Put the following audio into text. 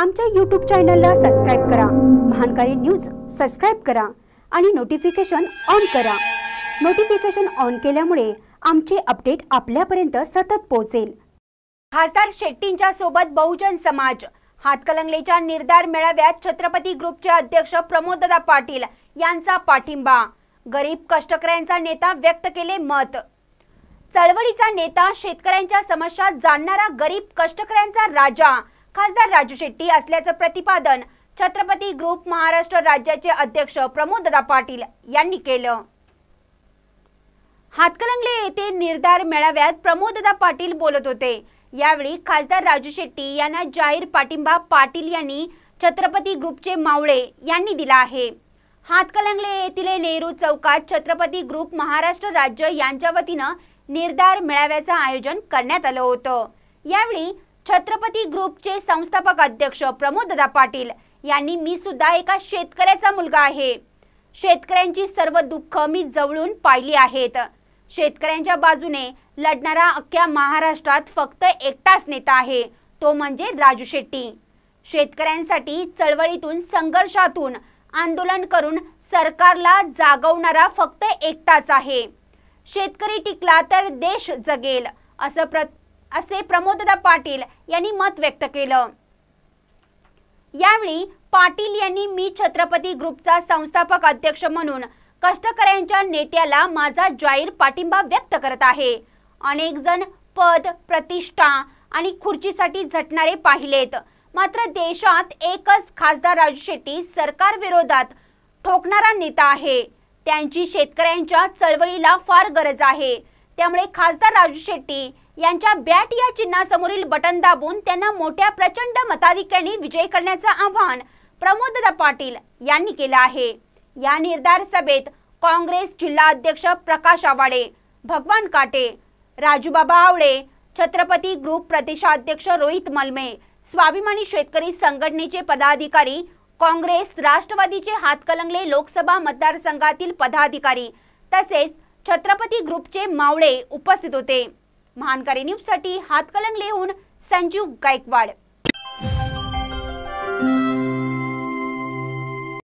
आमच्या यूट्यूब चॅनलला सबस्क्राईब करा. महानकारी न्यूज सबस्क्राईब करा आणि नोटिफिकेशन ऑन करा. नोटिफिकेशन ऑन केल्यामुळे आमचे अपडेट आपल्यापर्यंत सतत पोहोचेल. खासदार शेट्टींच्या सोबत बहुजन समाज. हातकलंगलेच्या निर्धार मेळाव्यात छत्रपती ग्रुपचे अध्यक्ष प्रमोददा पाटील यांचा पाठिंबा. गरीब कष्टकऱ्यांचा नेता व्यक्त केले मत. चळवळीचा नेता शेतकऱ्यांच्या समस्या जाणणारा गरीब कष्टकऱ्यांचा राजा. खासदार राजू शेट्टी असल्याचं प्रतिपादन छत्रपती ग्रुप महाराष्ट्र राज्याचे अध्यक्ष प्रमोददा पाटील यांनी केलं. हातकलंगले येथे निर्धार मेळाव्यात प्रमोददा पाटील बोलत होते. यावेळी खासदार राजू शेट्टी यांना जाहीर पाठिंबा पाटील यांनी छत्रपती ग्रुपचे मावळे यांनी दिला आहे. हातकलंगले येथील नेहरू चौकात छत्रपती ग्रुप महाराष्ट्र राज्य यांच्या वतीनं निर्धार मेळाव्याचं आयोजन करण्यात आलं होतं. यावेळी छत्रपती ग्रुपचे संस्थापक अध्यक्ष प्रमोददा पाटील यांनी मी सुद्धा एका शेतकऱ्याचा मुलगा आहे. शेतकऱ्यांची सर्व दुःख मी जवळून पाहिली आहेत. शेतकऱ्यांच्या बाजूने लढणारा अख्ख्या महाराष्ट्रात फक्त एकटाच नेता आहे तो म्हणजे राजू शेट्टी. शेतकऱ्यांसाठी चळवळीतून संघर्षातून आंदोलन करून सरकारला जागवणारा फक्त एकटाच आहे. शेतकरी टिकला तर देश जगेल असं प्र असे प्रमोददा पाटील यांनी मत व्यक्त केलं. यावेळी पाटील यांनी मी छत्रपती ग्रुपचा संस्थापक अध्यक्ष म्हणून कष्टकऱ्यांच्या नेत्याला माझा जाहीर पाठिंबा व्यक्त करत आहे. अनेक जण पद प्रतिष्ठा आणि खुर्चीसाठी झटणारे पाहिलेत. मात्र देशात एकच खासदार राजू शेट्टी सरकार विरोधात ठोकणारा नेता आहे. त्यांची शेतकऱ्यांच्या चळवळीला फार गरज आहे. त्यामुळे खासदार राजू शेट्टी यांच्या बॅट या चिन्हासमोरील बटन दाबून त्यांना मोठ्या प्रचंड मताधिक्याने विजय करण्याचं आवाहन प्रमोददा पाटील यांनी केलं आहे. या निर्धार सभेत काँग्रेस जिल्हा अध्यक्ष प्रकाश आवाडे भगवान काटे राजूबाबा आवळे छत्रपती ग्रुप प्रदेशाध्यक्ष रोहित मलमे स्वाभिमानी शेतकरी संघटनेचे पदाधिकारी काँग्रेस राष्ट्रवादीचे हातकलंगले लोकसभा मतदारसंघातील पदाधिकारी तसेच छत्रपती ग्रुपचे मावळे उपस्थित होते. महानकारी न्यूजसाठी हातकलंगलेहून संजीव गायकवाड.